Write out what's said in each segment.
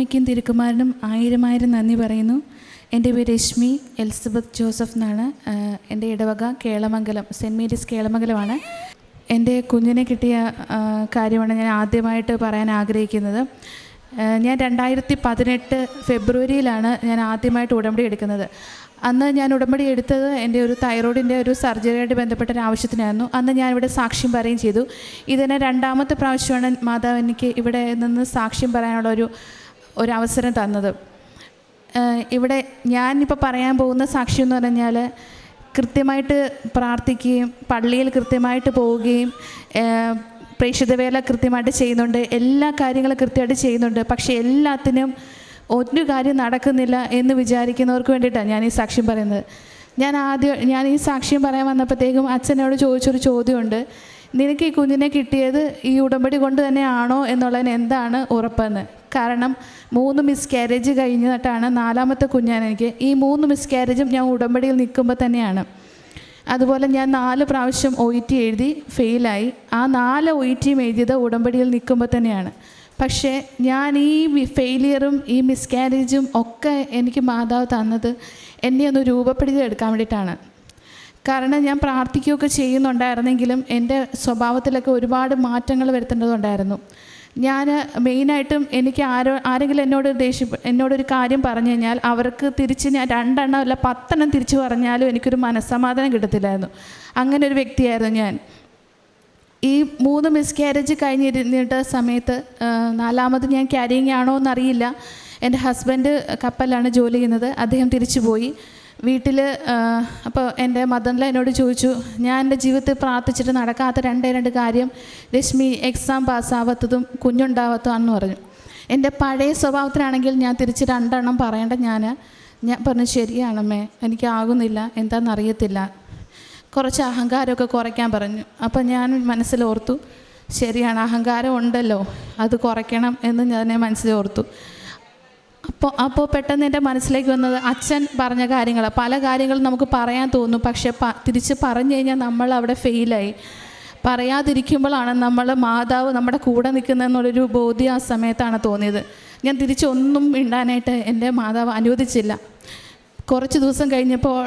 അമ്മയ്ക്കും തിരുക്കുമാരനും ആയിരം ആയിരം നന്ദി പറയുന്നു. എന്റെ പേര് രശ്മി എലിസബത്ത് ജോസഫ് എന്നാണ്. എന്റെ ഇടവക കേളമംഗലം സെന്റ് മേരീസ് കേളമംഗലമാണ്. എന്റെ കുഞ്ഞിനെ കിട്ടിയ കാര്യമാണ് ഞാൻ ആദ്യമായിട്ട് പറയാൻ ആഗ്രഹിക്കുന്നത്. ഞാൻ രണ്ടായിരത്തി പതിനെട്ട് ഫെബ്രുവരിയിലാണ് ഞാൻ ആദ്യമായിട്ട് ഉടമ്പടി എടുക്കുന്നത്. അന്ന് ഞാൻ ഉടമ്പടി എടുത്തത് എന്റെ ഒരു തൈറോയിഡിന്റെ ഒരു സർജറിയായിട്ട് ബന്ധപ്പെട്ട ഒരു ആവശ്യത്തിനായിരുന്നു. അന്ന് ഞാൻ ഇവിടെ സാക്ഷ്യം പറയുകയും ചെയ്തു. ഇതിനെ രണ്ടാമത്തെ പ്രാവശ്യമാണ് മാതാവ് എനിക്ക് ഇവിടെ നിന്ന് സാക്ഷ്യം പറയാനുള്ള ഒരു ഒരു അവസരം തന്നത് ഇവിടെ ഞാനിപ്പോൾ പറയാൻ പോകുന്ന സാക്ഷി എന്ന് പറഞ്ഞാൽ കൃത്യമായിട്ട് പ്രാർത്ഥിക്കുകയും പള്ളിയിൽ കൃത്യമായിട്ട് പോവുകയും പ്രേക്ഷിതവേല പ്രേക്ഷിത വേല കൃത്യമായിട്ട് ചെയ്യുന്നുണ്ട്. എല്ലാ കാര്യങ്ങളും കൃത്യമായിട്ട് ചെയ്യുന്നുണ്ട്. പക്ഷേ എല്ലാത്തിനും ഒരു കാര്യം നടക്കുന്നില്ല എന്ന് വിചാരിക്കുന്നവർക്ക് വേണ്ടിയിട്ടാണ് ഞാൻ ഈ സാക്ഷ്യം പറയുന്നത്. ഞാൻ ആദ്യം ഞാൻ ഈ സാക്ഷ്യം പറയാൻ വന്നപ്പോഴത്തേക്കും അച്ഛനോട് ചോദിച്ചൊരു ചോദ്യമുണ്ട്. നിനക്ക് ഈ കുഞ്ഞിനെ കിട്ടിയത് ഈ ഉടമ്പടി കൊണ്ട് തന്നെയാണോ എന്നുള്ളതിന് എന്താണ് ഉറപ്പെന്ന്? കാരണം മൂന്ന് മിസ് കാരേജ് കഴിഞ്ഞിട്ടാണ് നാലാമത്തെ കുഞ്ഞാണ് എനിക്ക്. ഈ മൂന്ന് മിസ് കാരേജും ഞാൻ ഉടമ്പടിയിൽ നിൽക്കുമ്പോൾ തന്നെയാണ്. അതുപോലെ ഞാൻ നാല് പ്രാവശ്യം ഒ ഇ ടി എഴുതി ഫെയിലായി ആ നാല് ഒ ഇ ടിയും എഴുതിയത് ഉടമ്പടിയിൽ നിൽക്കുമ്പോൾ തന്നെയാണ്. പക്ഷേ ഞാൻ ഈ ഫെയിലിയറും ഈ മിസ്കാരേജും ഒക്കെ എനിക്ക് മാതാവ് തന്നത് എന്നെ ഒന്ന് രൂപപ്പെടുത്തി എടുക്കാൻ വേണ്ടിയിട്ടാണ്. കാരണം ഞാൻ പ്രാർത്ഥിക്കുകയൊക്കെ ചെയ്യുന്നുണ്ടായിരുന്നെങ്കിലും എന്റെ സ്വഭാവത്തിലൊക്കെ ഒരുപാട് മാറ്റങ്ങൾ വരുത്തേണ്ടതുണ്ടായിരുന്നു. ഞാൻ മെയിനായിട്ടും എനിക്ക് ആരോ ആരെങ്കിലും എന്നോട് ദേഷ്യ എന്നോടൊരു കാര്യം പറഞ്ഞു കഴിഞ്ഞാൽ അവർക്ക് തിരിച്ച് ഞാൻ രണ്ടെണ്ണം അല്ല പത്തെണ്ണം തിരിച്ച് പറഞ്ഞാലും എനിക്കൊരു മനസ്സമാധാനം കിട്ടത്തില്ലായിരുന്നു. അങ്ങനെ ഒരു വ്യക്തിയായിരുന്നു ഞാൻ. ഈ മൂന്ന് മിസ്കാരേജ് കഴിഞ്ഞിരുന്നിട്ട സമയത്ത് നാലാമത് ഞാൻ ക്യാരിങ് ആണോ എന്നറിയില്ല എന്റെ ഹസ്ബൻഡ് കപ്പലാണ് ജോലി ചെയ്യുന്നത്. അദ്ദേഹം തിരിച്ചു പോയി വീട്ടിൽ അപ്പോൾ എന്റെ മദറിൽ എന്നോട് ചോദിച്ചു ഞാൻ എന്റെ ജീവിതത്തിൽ പ്രാർത്ഥിച്ചിട്ട് നടക്കാത്ത രണ്ടേ രണ്ട് കാര്യം രശ്മി എക്സാം പാസ്സാവാത്തതും കുഞ്ഞുണ്ടാവാത്തതാണെന്ന് പറഞ്ഞു. എന്റെ പഴയ സ്വഭാവത്തിലാണെങ്കിൽ ഞാൻ തിരിച്ച് രണ്ടെണ്ണം പറയേണ്ട ഞാൻ ഞാൻ പറഞ്ഞു ശരിയാണമ്മേ എനിക്കാകുന്നില്ല എന്താണെന്നറിയത്തില്ല കുറച്ച് അഹങ്കാരമൊക്കെ കുറയ്ക്കാൻ പറഞ്ഞു. അപ്പം ഞാൻ മനസ്സിലോർത്തു ശരിയാണ് അഹങ്കാരം ഉണ്ടല്ലോ അത് കുറയ്ക്കണം എന്ന് ഞാൻ മനസ്സിലോർത്തു അപ്പോൾ അപ്പോൾ പെട്ടെന്ന് എന്റെ മനസ്സിലേക്ക് വന്നത് അച്ഛൻ പറഞ്ഞ കാര്യങ്ങൾ പല കാര്യങ്ങളും നമുക്ക് പറയാൻ തോന്നും പക്ഷെ പ തിരിച്ച് പറഞ്ഞു കഴിഞ്ഞാൽ നമ്മൾ അവിടെ ഫെയിലായി പറയാതിരിക്കുമ്പോഴാണ് നമ്മൾ മാതാവ് നമ്മുടെ കൂടെ നിൽക്കുന്നതെന്നുള്ളൊരു ബോധ്യം ആ സമയത്താണ് തോന്നിയത്. ഞാൻ തിരിച്ചൊന്നും മിണ്ടാനായിട്ട് എന്റെ മാതാവ് അനുവദിച്ചില്ല. കുറച്ച് ദിവസം കഴിഞ്ഞപ്പോൾ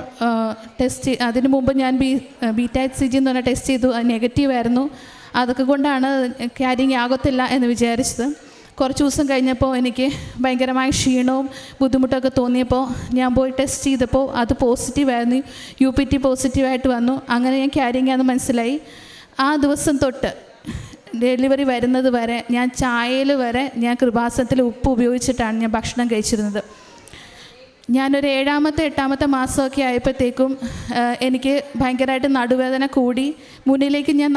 ടെസ്റ്റ് അതിനു മുമ്പ് ഞാൻ ബി ബീറ്റാറ്റ് സി ജി എന്ന് പറഞ്ഞ ടെസ്റ്റ് ചെയ്തു. അത് നെഗറ്റീവായിരുന്നു അതൊക്കെ കൊണ്ടാണ് ക്യാരിങ് ആകത്തില്ല എന്ന് വിചാരിച്ചത്. കുറച്ച് ദിവസം കഴിഞ്ഞപ്പോൾ എനിക്ക് ഭയങ്കരമായ ക്ഷീണവും ബുദ്ധിമുട്ടൊക്കെ തോന്നിയപ്പോൾ ഞാൻ പോയി ടെസ്റ്റ് ചെയ്തപ്പോൾ അത് പോസിറ്റീവായിരുന്നു യു പി ടി പോസിറ്റീവായിട്ട് വന്നു. അങ്ങനെ ഞാൻ ക്യാരിങ് ആണെന്ന് മനസ്സിലായി. ആ ദിവസം തൊട്ട് ഡെലിവറി വരുന്നത് വരെ ഞാൻ ചായയിൽ വരെ ഞാൻ കൃപാസനത്തിൽ ഉപ്പ് ഉപയോഗിച്ചിട്ടാണ് ഞാൻ ഭക്ഷണം കഴിച്ചിരുന്നത്. ഞാനൊരു ഏഴാമത്തെ എട്ടാമത്തെ മാസമൊക്കെ ആയപ്പോഴത്തേക്കും എനിക്ക് ഭയങ്കരമായിട്ട് നടുവേദന കൂടി. മുന്നിലേക്ക് ഞാൻ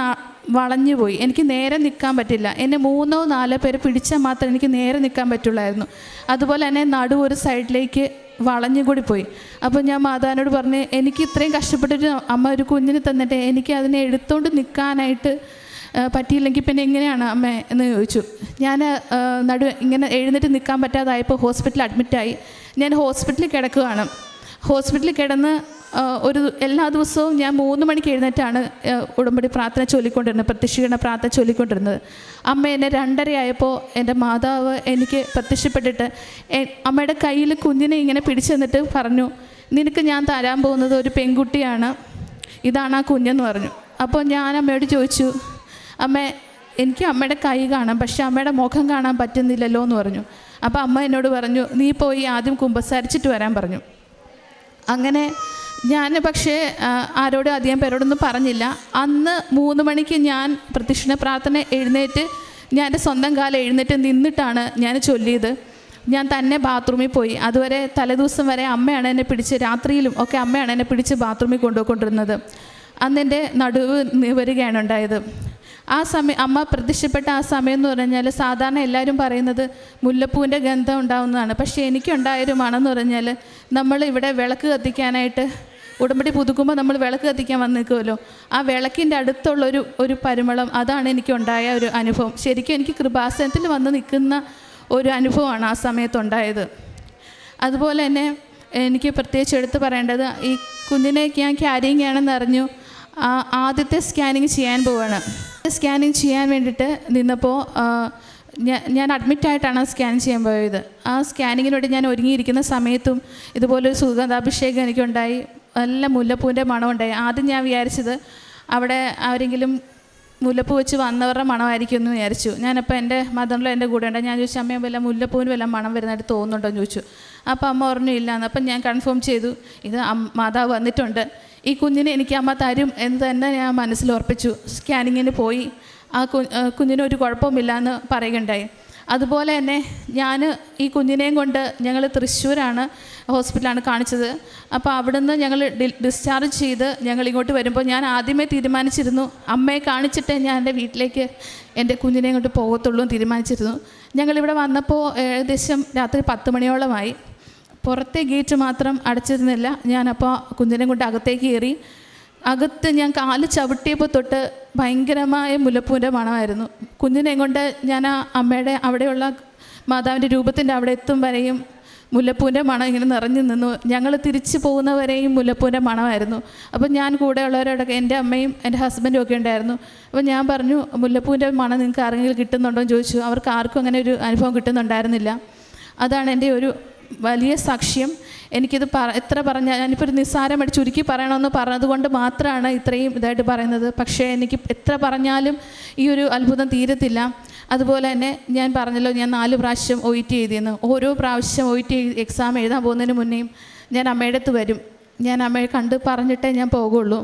ന- വളഞ്ഞു പോയി. എനിക്ക് നേരെ നിൽക്കാൻ പറ്റില്ല. എന്നെ മൂന്നോ നാലോ പേര് പിടിച്ചാൽ മാത്രമേ എനിക്ക് നേരെ നിൽക്കാൻ പറ്റുള്ളായിരുന്നു. അതുപോലെ തന്നെ നടു ഒരു സൈഡിലേക്ക് വളഞ്ഞു കൂടി പോയി. അപ്പോൾ ഞാൻ മാതാവിനോട് പറഞ്ഞ് എനിക്ക് ഇത്രയും കഷ്ടപ്പെട്ടിട്ട് അമ്മ ഒരു കുഞ്ഞിനെ തന്നിട്ട് എനിക്ക് അതിനെ എടുത്തുകൊണ്ട് നിൽക്കാനായിട്ട് പറ്റിയില്ലെങ്കിൽ പിന്നെ എങ്ങനെയാണ് അമ്മ? എന്ന് ചോദിച്ചു. ഞാൻ നടു ഇങ്ങനെ എഴുന്നേറ്റ് നിൽക്കാൻ പറ്റാതായപ്പോൾ ഹോസ്പിറ്റലിൽ അഡ്മിറ്റായി. ഞാൻ ഹോസ്പിറ്റലിൽ കിടക്കുകയാണ്. ഹോസ്പിറ്റലിൽ കിടന്ന് ഒരു എല്ലാ ദിവസവും ഞാൻ മൂന്ന് മണിക്ക് എഴുന്നേറ്റാണ് ഉടമ്പടി പ്രാർത്ഥന ചൊല്ലിക്കൊണ്ടിരുന്നത് പ്രത്യക്ഷീകരണ പ്രാർത്ഥന ചൊല്ലിക്കൊണ്ടിരുന്നത്. അമ്മ എന്നെ രണ്ടരയായപ്പോൾ എന്റെ മാതാവ് എനിക്ക് പ്രത്യക്ഷപ്പെട്ടിട്ട് അമ്മയുടെ കയ്യിൽ കുഞ്ഞിനെ ഇങ്ങനെ പിടിച്ചു തന്നിട്ട് പറഞ്ഞു നിനക്ക് ഞാൻ തരാൻ പോകുന്നത് ഒരു പെൺകുട്ടിയാണ് ഇതാണ് ആ കുഞ്ഞെന്ന് പറഞ്ഞു. അപ്പോൾ ഞാൻ അമ്മയോട് ചോദിച്ചു അമ്മ എനിക്ക് അമ്മയുടെ കൈ കാണാം പക്ഷെ അമ്മയുടെ മുഖം കാണാൻ പറ്റുന്നില്ലല്ലോ എന്ന് പറഞ്ഞു. അപ്പോൾ അമ്മ എന്നോട് പറഞ്ഞു നീ പോയി ആദ്യം കുമ്പസാരിച്ചിട്ട് വരാൻ പറഞ്ഞു. അങ്ങനെ ഞാൻ പക്ഷേ ആരോടും അധികം പേരോടൊന്നും പറഞ്ഞില്ല. അന്ന് മൂന്ന് മണിക്ക് ഞാൻ പ്രദക്ഷിണ പ്രാർത്ഥന എഴുന്നേറ്റ് ഞാൻ എന്റെ സ്വന്തം കാലം എഴുന്നേറ്റ് നിന്നിട്ടാണ് ഞാൻ ചൊല്ലിയത്. ഞാൻ തന്നെ ബാത്റൂമിൽ പോയി. അതുവരെ തലേദിവസം വരെ അമ്മയാണ് എന്നെ പിടിച്ച് രാത്രിയിലും ഒക്കെ അമ്മയാണ് എന്നെ പിടിച്ച് ബാത്റൂമിൽ കൊണ്ടുപോയിക്കൊണ്ടിരുന്നത്. അന്ന് എന്റെ നടുവ് വരികയാണ് ഉണ്ടായത്. ആ സമയം അമ്മ പ്രത്യക്ഷപ്പെട്ട ആ സമയം എന്ന് പറഞ്ഞാൽ സാധാരണ എല്ലാവരും പറയുന്നത് മുല്ലപ്പൂവിന്റെ ഗന്ധം ഉണ്ടാവുന്നതാണ്. പക്ഷേ എനിക്കുണ്ടായൊരു മണം എന്ന് പറഞ്ഞാൽ നമ്മൾ ഇവിടെ വിളക്ക് കത്തിക്കാനായിട്ട് ഉടമ്പടി പുതുക്കുമ്പോൾ നമ്മൾ വിളക്ക് കത്തിക്കാൻ വന്ന് ആ വിളക്കിന്റെ അടുത്തുള്ള ഒരു ഒരു പരിമളം അതാണ് എനിക്കുണ്ടായ ഒരു അനുഭവം. ശരിക്കും എനിക്ക് കൃപാസനത്തിൽ വന്ന് നിൽക്കുന്ന ഒരു അനുഭവമാണ് ആ സമയത്തുണ്ടായത്. അതുപോലെ തന്നെ എനിക്ക് പ്രത്യേകിച്ച് എടുത്ത് പറയേണ്ടത് ഈ കുഞ്ഞിനെ ഞാൻ ക്യാരിങ് ആണെന്ന് അറിഞ്ഞു. ആദ്യത്തെ സ്കാനിങ് ചെയ്യാൻ പോവാണ്. സ്കാനിങ് ചെയ്യാൻ വേണ്ടിയിട്ട് നിന്നപ്പോൾ ഞാൻ ഞാൻ അഡ്മിറ്റായിട്ടാണ് സ്കാൻ ചെയ്യാൻ പോയത്. ആ സ്കാനിങ്ങിന് വേണ്ടി ഞാൻ ഒരുങ്ങിയിരിക്കുന്ന സമയത്തും ഇതുപോലൊരു സുഗന്ധാഭിഷേകം എനിക്കുണ്ടായി. നല്ല മുല്ലപ്പൂവിന്റെ മണമുണ്ടായി. ആദ്യം ഞാൻ വിചാരിച്ചത് അവിടെ ആരെങ്കിലും മുല്ലപ്പൂ വെച്ച് വന്നവരുടെ മണമായിരിക്കും എന്ന് വിചാരിച്ചു. ഞാനപ്പോൾ എന്റെ മദറിലോ എന്റെ കൂടെ ഉണ്ട്. ഞാൻ ചോദിച്ചു അമ്മയും വല്ല മുല്ലപ്പൂവിന് വല്ല മണം വരുന്നതായിട്ട് തോന്നുന്നുണ്ടോ? എന്ന് ചോദിച്ചു. അപ്പോൾ അമ്മ പറഞ്ഞു ഇല്ല. എന്ന് അപ്പം ഞാൻ കൺഫേം ചെയ്തു. ഇത് മാതാവ് വന്നിട്ടുണ്ട്. ഈ കുഞ്ഞിനെ എനിക്ക് അമ്മ തരും എന്ന് തന്നെ ഞാൻ മനസ്സിൽ ഉറപ്പിച്ചു. സ്കാനിങ്ങിന് പോയി. ആ കു കുഞ്ഞിനൊരു കുഴപ്പമില്ല എന്ന് പറയുകയുണ്ടായി. അതുപോലെ തന്നെ ഞാൻ ഈ കുഞ്ഞിനെയും കൊണ്ട് ഞങ്ങൾ തൃശ്ശൂരാണ് ഹോസ്പിറ്റലാണ് കാണിച്ചത്. അപ്പോൾ അവിടുന്ന് ഞങ്ങൾ ഡിസ്ചാർജ് ചെയ്ത് ഞങ്ങൾ ഇങ്ങോട്ട് വരുമ്പോൾ ഞാൻ ആദ്യമേ തീരുമാനിച്ചിരുന്നു അമ്മയെ കാണിച്ചിട്ടേ ഞാൻ എന്റെ വീട്ടിലേക്ക് എന്റെ കുഞ്ഞിനെയും കൊണ്ട് പോകത്തുള്ളൂ തീരുമാനിച്ചിരുന്നു. ഞങ്ങളിവിടെ വന്നപ്പോൾ ഏകദേശം രാത്രി പത്ത് മണിയോളമായി. പുറത്തെ ഗേറ്റ് മാത്രം അടച്ചിരുന്നില്ല. ഞാനപ്പോൾ കുഞ്ഞിനെ കൊണ്ട് അകത്തേക്ക് കയറി അകത്ത് ഞാൻ കാൽ ചവിട്ടിയപ്പോൾ തൊട്ട് ഭയങ്കരമായ മുല്ലപ്പൂവിന്റെ മണമായിരുന്നു. കുഞ്ഞിനെ കൊണ്ട് ഞാൻ ആ അമ്മയുടെ അവിടെയുള്ള മാതാവിന്റെ രൂപത്തിന്റെ അവിടെ എത്തും വരെയും മുല്ലപ്പൂവിന്റെ മണം ഇങ്ങനെ നിറഞ്ഞു നിന്നു. ഞങ്ങൾ തിരിച്ചു പോകുന്നവരെയും മുല്ലപ്പൂവിന്റെ മണമായിരുന്നു. അപ്പോൾ ഞാൻ കൂടെയുള്ളവരോടൊക്കെ എന്റെ അമ്മയും എന്റെ ഹസ്ബൻഡും ഒക്കെ ഉണ്ടായിരുന്നു. അപ്പോൾ ഞാൻ പറഞ്ഞു മുല്ലപ്പൂവിന്റെ മണം നിങ്ങൾക്ക് ആരെങ്കിലും കിട്ടുന്നുണ്ടോ? എന്ന് ചോദിച്ചു. അവർക്ക് ആർക്കും അങ്ങനെ ഒരു അനുഭവം കിട്ടുന്നുണ്ടായിരുന്നില്ല. അതാണ് എന്റെ ഒരു വലിയ സാക്ഷ്യം. എനിക്കിത് പറ എത്ര പറഞ്ഞാൽ ഞാനിപ്പോൾ ഒരു നിസ്സാരമായിട്ട് ചുരുക്കി പറയണമെന്ന് പറഞ്ഞതുകൊണ്ട് മാത്രമാണ് ഇത്രയും ഇതായിട്ട് പറയുന്നത്. പക്ഷേ എനിക്ക് എത്ര പറഞ്ഞാലും ഈ ഒരു അത്ഭുതം തീരത്തില്ല. അതുപോലെ തന്നെ ഞാൻ പറഞ്ഞല്ലോ ഞാൻ നാല് പ്രാവശ്യം ഒ ടി എഴുതിയെന്ന്. ഓരോ പ്രാവശ്യം ഒ ടി എക്സാം എഴുതാൻ പോകുന്നതിന് മുന്നേയും ഞാൻ അമ്മയുടെ അടുത്ത് വരും. ഞാൻ അമ്മയെ കണ്ട് പറഞ്ഞിട്ടേ ഞാൻ പോകുള്ളൂ.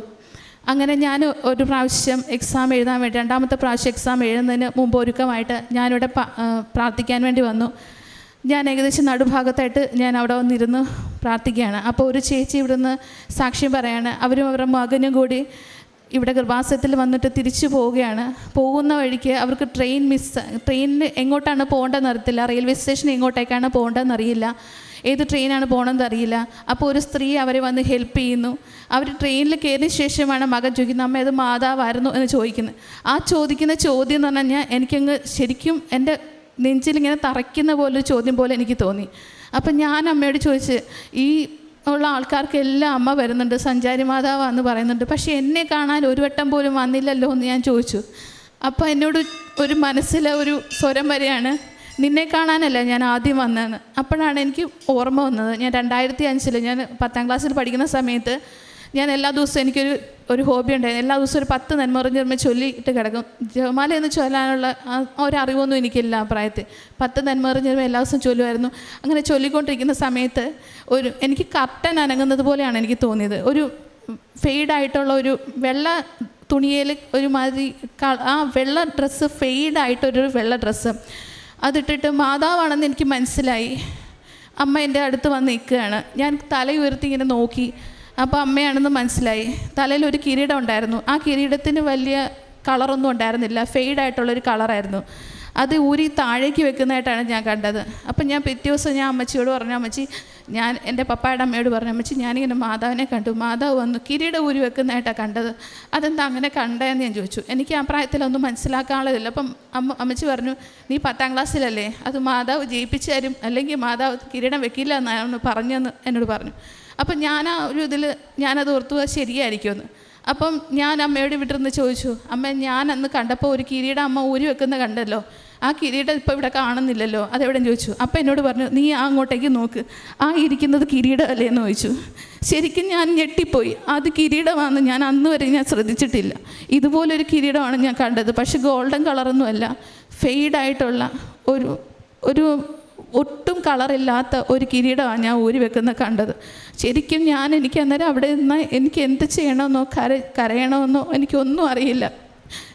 അങ്ങനെ ഞാൻ ഒരു പ്രാവശ്യം എക്സാം എഴുതാൻ വേണ്ടി രണ്ടാമത്തെ പ്രാവശ്യം എക്സാം എഴുതുന്നതിന് മുമ്പ് ഒരുക്കമായിട്ട് ഞാനിവിടെ പ്രാർത്ഥിക്കാൻ വേണ്ടി വന്നു. ഞാൻ ഏകദേശം നടുഭാഗത്തായിട്ട് ഞാൻ അവിടെ വന്നിരുന്ന്. പ്രാർത്ഥിക്കുകയാണ്. അപ്പോൾ ഒരു ചേച്ചി ഇവിടുന്ന് സാക്ഷ്യം പറയാണ് അവരും അവരുടെ മകനും കൂടി ഇവിടെ ഗർഭാസത്തിൽ വന്നിട്ട് തിരിച്ചു പോവുകയാണ്. പോകുന്ന വഴിക്ക് അവർക്ക് ട്രെയിൻ മിസ് ട്രെയിനിൽ എങ്ങോട്ടാണ് പോകേണ്ടതെന്ന് അറിയത്തില്ല. റെയിൽവേ സ്റ്റേഷൻ എങ്ങോട്ടേക്കാണ് പോകേണ്ടതെന്ന് അറിയില്ല. ഏത് ട്രെയിനാണ് പോകണമെന്ന് അറിയില്ല. അപ്പോൾ ഒരു സ്ത്രീ അവരെ വന്ന് ഹെൽപ്പ് ചെയ്യുന്നു. അവർ ട്രെയിനിൽ കയറിയ ശേഷമാണ് മകൻ ചോദിക്കുന്നത് അമ്മ ഇത് മാതാവായിരുന്നു? എന്ന് ചോദിക്കുന്നത്. ആ ചോദിക്കുന്ന ചോദ്യം എന്ന് പറഞ്ഞു കഴിഞ്ഞാൽ എനിക്കങ്ങ് ശരിക്കും എന്റെ നെഞ്ചിലിങ്ങനെ തറയ്ക്കുന്ന പോലൊരു ചോദ്യം പോലെ എനിക്ക് തോന്നി. അപ്പം ഞാൻ അമ്മയോട് ചോദിച്ച് ഈ ഉള്ള ആൾക്കാർക്കെല്ലാം അമ്മ വരുന്നുണ്ട് സഞ്ചാരി മാതാവാന്ന് പറയുന്നുണ്ട്. പക്ഷേ എന്നെ കാണാൻ ഒരു വട്ടം പോലും വന്നില്ലല്ലോ എന്ന് ഞാൻ ചോദിച്ചു. അപ്പോൾ എന്നോട് ഒരു മനസ്സിലെ ഒരു സ്വരം വരെയാണ് നിന്നെ കാണാനല്ല ഞാൻ ആദ്യം വന്നതെന്ന് അപ്പോഴാണ് എനിക്ക് ഓർമ്മ വന്നത്. ഞാൻ രണ്ടായിരത്തി അഞ്ചിൽ ഞാൻ പത്താം ക്ലാസ്സിൽ പഠിക്കുന്ന സമയത്ത് ഞാൻ എല്ലാ ദിവസവും എനിക്കൊരു ഒരു ഹോബി ഉണ്ടായിരുന്നു. എല്ലാ ദിവസവും ഒരു പത്ത് നന്മറിഞ്ഞ് നിർമ്മ ചൊല്ലിയിട്ട് കിടക്കും. ജപമാല എന്ന് ചൊല്ലാനുള്ള ആ ഒരു അറിവൊന്നും എനിക്കില്ല ആ പ്രായത്തിൽ. പത്ത് നന്മറിഞ്ഞ് നിർമ്മ എല്ലാ ദിവസവും ചൊല്ലുമായിരുന്നു. അങ്ങനെ ചൊല്ലിക്കൊണ്ടിരിക്കുന്ന സമയത്ത് ഒരു എനിക്ക് കർട്ടൻ അനങ്ങുന്നത് പോലെയാണ് എനിക്ക് തോന്നിയത്. ഒരു ഫെയ്ഡായിട്ടുള്ള ഒരു വെള്ള തുണിയിൽ ഒരു മാതിരി ആ വെള്ള ഡ്രസ്സ് ഫെയ്ഡായിട്ടൊരു വെള്ള ഡ്രസ്സ്. അതിട്ടിട്ട് മാതാവാണെന്ന് എനിക്ക് മനസ്സിലായി. അമ്മ എന്റെ അടുത്ത് വന്ന് നിൽക്കുകയാണ്. ഞാൻ തല ഉയർത്തി ഇങ്ങനെ നോക്കി. അപ്പോൾ അമ്മയാണെന്ന് മനസ്സിലായി. തലയിൽ ഒരു കിരീടം ഉണ്ടായിരുന്നു. ആ കിരീടത്തിന് വലിയ കളറൊന്നും ഉണ്ടായിരുന്നില്ല. ഫെയ്ഡായിട്ടുള്ളൊരു കളറായിരുന്നു. അത് ഊരി താഴേക്ക് വെക്കുന്നതായിട്ടാണ് ഞാൻ കണ്ടത്. അപ്പം ഞാൻ പിറ്റേ ദിവസം ഞാൻ അമ്മച്ചിയോട് പറഞ്ഞു അമ്മച്ചി ഞാൻ എന്റെ പപ്പായുടെ അമ്മയോട് പറഞ്ഞു അമ്മച്ചി ഞാനിങ്ങനെ മാതാവിനെ കണ്ടു. മാതാവ് വന്നു. കിരീട ഊരി വെക്കുന്നതായിട്ടാണ് കണ്ടത്. അതെന്താ അങ്ങനെ കണ്ടതെന്ന് ഞാൻ ചോദിച്ചു. എനിക്ക് ആ പ്രായത്തിലൊന്നും മനസ്സിലാക്കാനുള്ളതില്ല. അപ്പം അമ്മ അമ്മച്ചി പറഞ്ഞു നീ പത്താം ക്ലാസ്സിലല്ലേ? അത് മാതാവ് ജയിപ്പിച്ചു തരും അല്ലെങ്കിൽ മാതാവ് കിരീടം വെക്കില്ല എന്നാണ് പറഞ്ഞെന്ന് എന്നോട് പറഞ്ഞു. അപ്പം ഞാൻ ആ ഒരു ഇതിൽ ഞാനത് ഓർത്തു ശരിയായിരിക്കുമെന്ന്. അപ്പം ഞാൻ അമ്മയോട് വിട്ടിരുന്ന് ചോദിച്ചു അമ്മ ഞാൻ അന്ന് കണ്ടപ്പോൾ ഒരു കിരീടം അമ്മ ഊരി വെക്കുന്ന കണ്ടല്ലോ. ആ കിരീടം ഇപ്പോൾ ഇവിടെ കാണുന്നില്ലല്ലോ. അതെവിടെ ചോദിച്ചു. അപ്പം എന്നോട് പറഞ്ഞു നീ ആ അങ്ങോട്ടേക്ക് നോക്ക്. ആ ഇരിക്കുന്നത് കിരീടം അല്ലേ എന്ന് ചോദിച്ചു. ശരിക്കും ഞാൻ ഞെട്ടിപ്പോയി. അത് കിരീടമാണെന്ന് ഞാൻ അന്ന് വരെ ഞാൻ ശ്രദ്ധിച്ചിട്ടില്ല. ഇതുപോലൊരു കിരീടമാണ് ഞാൻ കണ്ടത്. പക്ഷെ ഗോൾഡൻ കളറൊന്നുമല്ല. ഫെയ്ഡായിട്ടുള്ള ഒരു ഒരു ഒട്ടും കളറില്ലാത്ത ഒരു കിരീടമാണ് ഞാൻ ഊരി വെക്കുന്ന കണ്ടത്. ശരിക്കും ഞാൻ എനിക്ക് അന്നേരം അവിടെ നിന്ന് എനിക്ക് എന്ത് ചെയ്യണമെന്നോ കര കരയണമെന്നോ എനിക്കൊന്നും അറിയില്ല.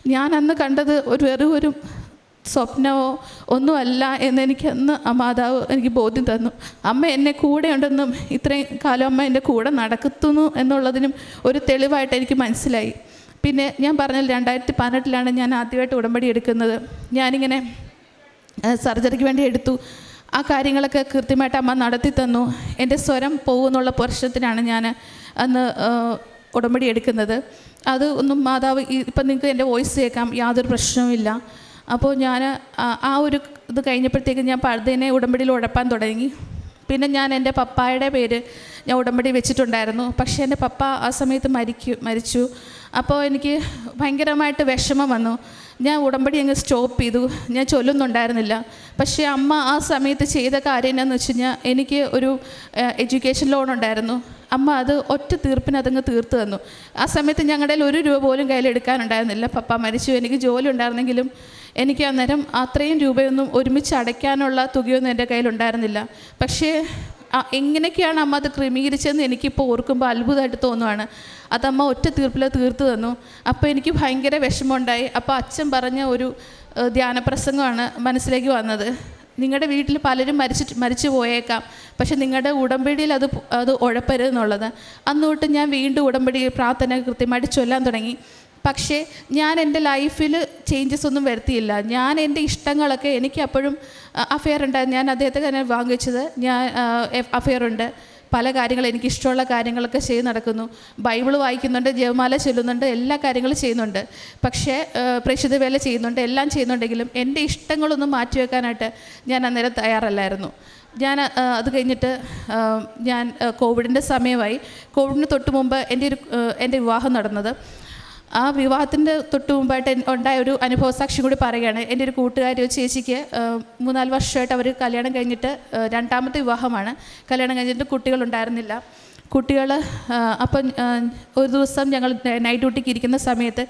ഞാൻ അന്ന് കണ്ടത് ഒരു വെറും ഒരു സ്വപ്നമോ ഒന്നുമല്ല എന്നെനിക്ക് അന്ന് ആ മാതാവ് എനിക്ക് ബോധ്യം തന്നു. അമ്മ എന്നെ കൂടെ ഉണ്ടെന്നും ഇത്രയും കാലം അമ്മ എന്റെ കൂടെ നടക്കുന്നു എന്നുള്ളതിനും ഒരു തെളിവായിട്ട് എനിക്ക് മനസ്സിലായി. പിന്നെ ഞാൻ പറഞ്ഞത് രണ്ടായിരത്തി പതിനെട്ടിലാണ് ഞാൻ ആദ്യമായിട്ട് ഉടമ്പടി എടുക്കുന്നത്. ഞാനിങ്ങനെ സർജറിക്ക് വേണ്ടി എടുത്തു. ആ കാര്യങ്ങളൊക്കെ കൃത്യമായിട്ട് അമ്മ നടത്തി തന്നു. എന്റെ സ്വരം പോകുന്നുള്ള പ്രശ്നത്തിനാണ് ഞാൻ അന്ന് ഉടമ്പടി എടുക്കുന്നത്. അത് ഒന്നും മാതാവ് ഇപ്പം നിങ്ങൾക്ക് എന്റെ വോയിസ് കേൾക്കാം യാതൊരു പ്രശ്നവുമില്ല അപ്പോൾ ഞാൻ ആ ഒരു ഇത് കഴിഞ്ഞപ്പോഴത്തേക്ക് ഞാൻ പഴുതേനെ ഉടമ്പടിയിൽ ഉഴപ്പാൻ തുടങ്ങി. പിന്നെ ഞാൻ എന്റെ പപ്പായുടെ പേര് ഞാൻ ഉടമ്പടി വെച്ചിട്ടുണ്ടായിരുന്നു. പക്ഷേ എന്റെ പപ്പ ആ സമയത്ത് മരിക്കു മരിച്ചു. അപ്പോൾ എനിക്ക് ഭയങ്കരമായിട്ട് വിഷമം വന്നു. ഞാൻ ഉടമ്പടി അങ്ങ് സ്റ്റോപ്പ് ചെയ്തു. ഞാൻ ചൊല്ലുന്നുണ്ടായിരുന്നില്ല. പക്ഷേ അമ്മ ആ സമയത്ത് ചെയ്ത കാര്യം എന്നാന്ന് വെച്ച് കഴിഞ്ഞാൽ എനിക്ക് ഒരു എഡ്യൂക്കേഷൻ ലോൺ ഉണ്ടായിരുന്നു. അമ്മ അത് ഒറ്റ തീർപ്പിന് അതങ്ങ് തീർത്ത് തന്നു. ആ സമയത്ത് ഞങ്ങളുടെ ഒരു രൂപ പോലും കയ്യിൽ എടുക്കാനുണ്ടായിരുന്നില്ല. പപ്പ മരിച്ചു. എനിക്ക് ജോലി ഉണ്ടായിരുന്നെങ്കിലും എനിക്ക് അന്നേരം അത്രയും രൂപയൊന്നും ഒരുമിച്ച് അടയ്ക്കാനുള്ള തുകയൊന്നും എന്റെ കയ്യിലുണ്ടായിരുന്നില്ല പക്ഷേ എങ്ങനെയൊക്കെയാണ് അമ്മ അത് ക്രമീകരിച്ചതെന്ന് എനിക്കിപ്പോൾ ഓർക്കുമ്പോൾ അത്ഭുതമായിട്ട് തോന്നുവാണ്. അതമ്മ ഒറ്റ തീർപ്പിൽ തീർത്ത് തന്നു. അപ്പോൾ എനിക്ക് ഭയങ്കര വിഷമമുണ്ടായി. അപ്പോൾ അച്ഛൻ പറഞ്ഞ ഒരു ധ്യാനപ്രസംഗമാണ് മനസ്സിലേക്ക് വന്നത്. നിങ്ങളുടെ വീട്ടിൽ പലരും മരിച്ചിട്ട് മരിച്ചു പോയേക്കാം. പക്ഷെ നിങ്ങളുടെ ഉടമ്പടിയിൽ അത് അത് ഉഴപ്പരുതെന്നുള്ളത്. അന്ന് തൊട്ട് ഞാൻ വീണ്ടും ഉടമ്പടി പ്രാർത്ഥന കൃത്യമായിട്ട് ചൊല്ലാൻ തുടങ്ങി. പക്ഷേ ഞാൻ എന്റെ ലൈഫിൽ ചേഞ്ചസ് ഒന്നും വരുത്തിയില്ല. ഞാൻ എന്റെ ഇഷ്ടങ്ങളൊക്കെ എനിക്ക് അപ്പോഴും അഫെയർ ഉണ്ടായിരുന്നു ഞാൻ അദ്ദേഹത്തെ തന്നെ വാങ്ങിച്ചത്. ഞാൻ അഫെയർ ഉണ്ട്. പല കാര്യങ്ങൾ എനിക്ക് ഇഷ്ടമുള്ള കാര്യങ്ങളൊക്കെ ചെയ്ത് നടക്കുന്നു. ബൈബിൾ വായിക്കുന്നുണ്ട് ജപമാല ചൊല്ലുന്നുണ്ട് എല്ലാ കാര്യങ്ങളും ചെയ്യുന്നുണ്ട്. പക്ഷേ പ്രേക്ഷിത വേല ചെയ്യുന്നുണ്ട് എല്ലാം ചെയ്യുന്നുണ്ടെങ്കിലും എന്റെ ഇഷ്ടങ്ങളൊന്നും മാറ്റിവെക്കാനായിട്ട് ഞാൻ അന്നേരം തയ്യാറല്ലായിരുന്നു. ഞാൻ അത് കഴിഞ്ഞിട്ട് ഞാൻ കോവിഡിന്റെ സമയമായി. കോവിഡിന് തൊട്ട് മുമ്പ് എന്റെ ഒരു എന്റെ വിവാഹം നടന്നത്. ആ വിവാഹത്തിന്റെ തൊട്ട് മുമ്പായിട്ട് ഉണ്ടായ ഒരു അനുഭവ സാക്ഷി കൂടി പറയുകയാണ്. എന്റെ ഒരു കൂട്ടുകാരി ഒരു ചേച്ചിക്ക് മൂന്നാൽ വർഷമായിട്ട് അവർ കല്യാണം കഴിഞ്ഞിട്ട് രണ്ടാമത്തെ വിവാഹമാണ്. കല്യാണം കഴിഞ്ഞിട്ട് കുട്ടികളുണ്ടായിരുന്നില്ല കുട്ടികൾ അപ്പം ഒരു ദിവസം ഞങ്ങൾ നൈറ്റ് ഡ്യൂട്ടിക്ക് ഇരിക്കുന്ന സമയത്ത്